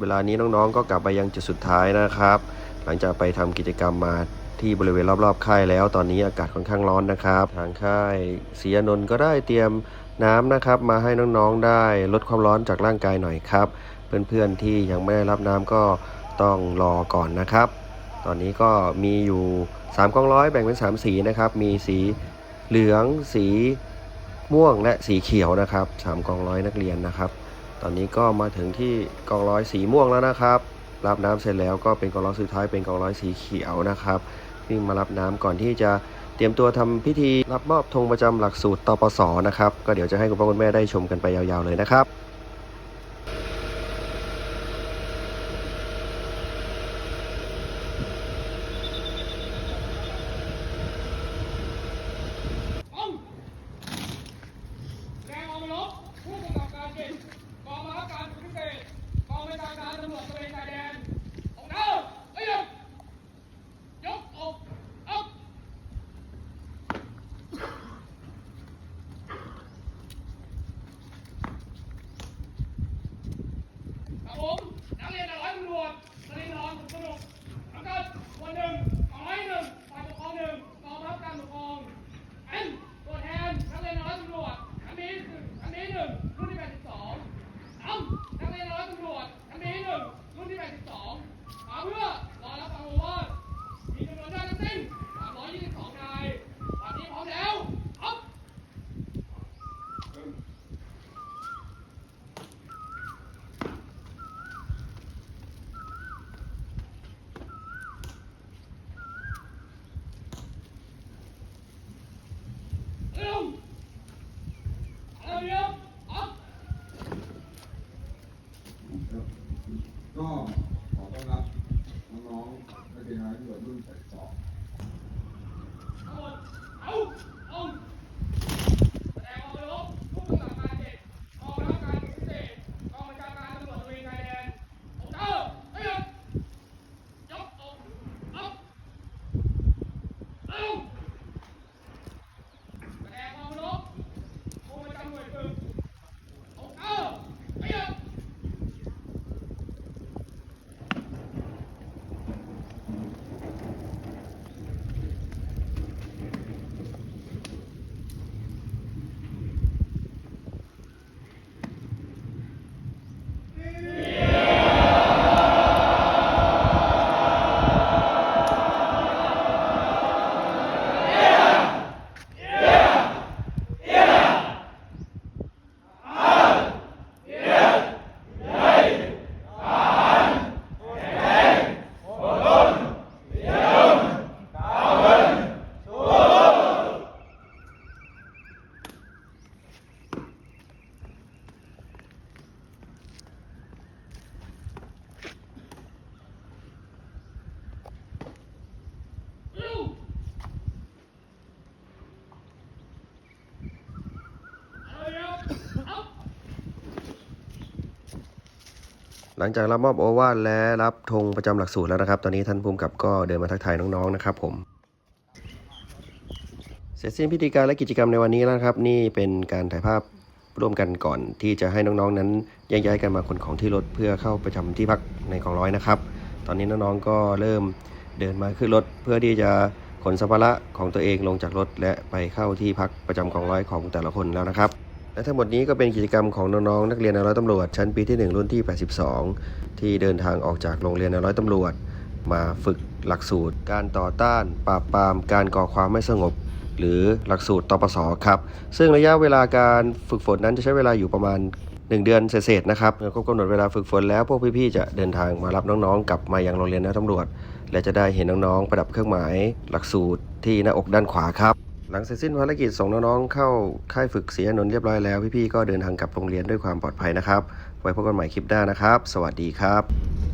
เวลานี้น้องๆ ก็กลับไปยังจุดสุดท้ายนะครับ หลังจากไปทำกิจกรรมมาที่บริเวณรอบๆค่ายแล้ว ตอนนี้อากาศค่อนข้างร้อนนะครับ ทางค่ายศรีอนนท์ก็ได้เตรียมน้ำนะครับ มาให้น้องๆได้ลดความร้อนจากร่างกายหน่อยครับ เพื่อนๆที่ยังไม่ได้รับน้ำก็ต้องรอก่อนนะครับ ตอนนี้ก็มีอยู่3กองร้อยแบ่งเป็น 3 สีนะครับ มีสีเหลืองสีม่วงและสีเขียวนะครับ3กองร้อยนักเรียนนะครับ ตอนนี้ก็มาถึงที่กองร้อยสีม่วงแล้วนะครับรับน้ำเสร็จแล้วก็เป็นกองร้อยสุดท้ายเป็นกองร้อยสีเขียวนะครับวิ่งมารับน้ำก่อนที่จะเตรียมตัวทำพิธีรับมอบธงประจำหลักสูตรตปสนะครับ ก็เดี๋ยวจะให้คุณพ่อคุณแม่ได้ชมกันไปยาวๆเลยนะครับ ต้องแรงออกรบผู้กำกับการเก่งกองบังคับการพิเศษกองบัญชาการตำรวจตระเวนชายแดนออกเดินเอ้ยกยกอกอัพครับผมนักเรียนในร้อยตำรวจตรีนอนสนุกสัง กัดวันหนึ่งสองร้อยหนึ่งฝ่ายปกครองหนึ่งกองบังคับการปกครอง เป็นตัวแทนนักเรียนร้อยตำรวจอันนี้หนึ่งอันนี้หนึ่งรุ่นที่แปดสิบสองสามนักเรียนร้อยตำรวจอันนี้หนึ่งรุ่นที่แปดสิบสองมาเพื่อรอรับฟังโอวาทมีจำนวนได้ทั้งสิ้นสามร้อยยี่สิบสองนายวันนี้พร้อมแล้วอัพ เร็วเอาเร็วอัพ ก็ขอต้อนรับน้องๆนักเรียนรุ่น82ทั้งหมดเอาเอาแสดงความเคารพผู้กำกับการเจ็ดกองบังคับการพิเศษกองบัญชาการตำรวจตระเวนชายแดนองค์เจ้าเอ้ยยกอกอัพเร็วแสดงความเคารพผู้ประจำหน่วยฝึกองค์เจ้าเอ้ย เร็วเอาเร็วอัพ หลังจากรับมอบโอวาทและรับธงประจำหลักสูตรแล้วนะครับ ตอนนี้ท่านภูมิกับก็เดินมาทักทายน้องๆนะครับผมเสร็จสิ้นพิธีการและกิจกรรมในวันนี้แล้วครับ นี่เป็นการถ่ายภาพร่วมกันก่อนที่จะให้น้องๆนั้นแยกย้ายกันมาขนของที่รถเพื่อเข้าประจำที่พักในกองร้อยนะครับ ตอนนี้น้องๆก็เริ่มเดินมาขึ้นรถเพื่อที่จะขนสัมภาระของตัวเองลงจากรถ และไปเข้าที่พักประจำกองร้อยของแต่ละคนแล้วนะครับ และทั้งหมดนี้ก็เป็นกิจกรรมของน้องๆนักเรียนในร้อยตำรวจ ชั้นปีที่ 1 รุ่นที่ 82 ที่เดินทางออกจากโรงเรียนในร้อยตำรวจ มาฝึกหลักสูตร การต่อต้านปราบปรามการก่อความไม่สงบ หรือหลักสูตรตปสครับ ซึ่งระยะเวลาการฝึกฝนนั้นจะใช้เวลาอยู่ประมาณ 1 เดือนเศษๆนะครับแล้วก็กำหนดเวลาฝึกฝนแล้วพวกพี่ๆจะเดินทางมารับน้องๆ กลับมายังโรงเรียนในตำรวจ และจะได้เห็นน้องๆประดับเครื่องหมาย หลักสูตรที่หน้าอกด้านขวาครับ หลังเสร็จสิ้นภารกิจส่งน้องๆเข้าค่ายฝึกศรีอานนเรียบร้อยแล้วพี่ๆก็เดินทางกลับโรงเรียนด้วยความปลอดภัยนะครับ ไว้พบกันใหม่คลิปหน้านะครับ สวัสดีครับ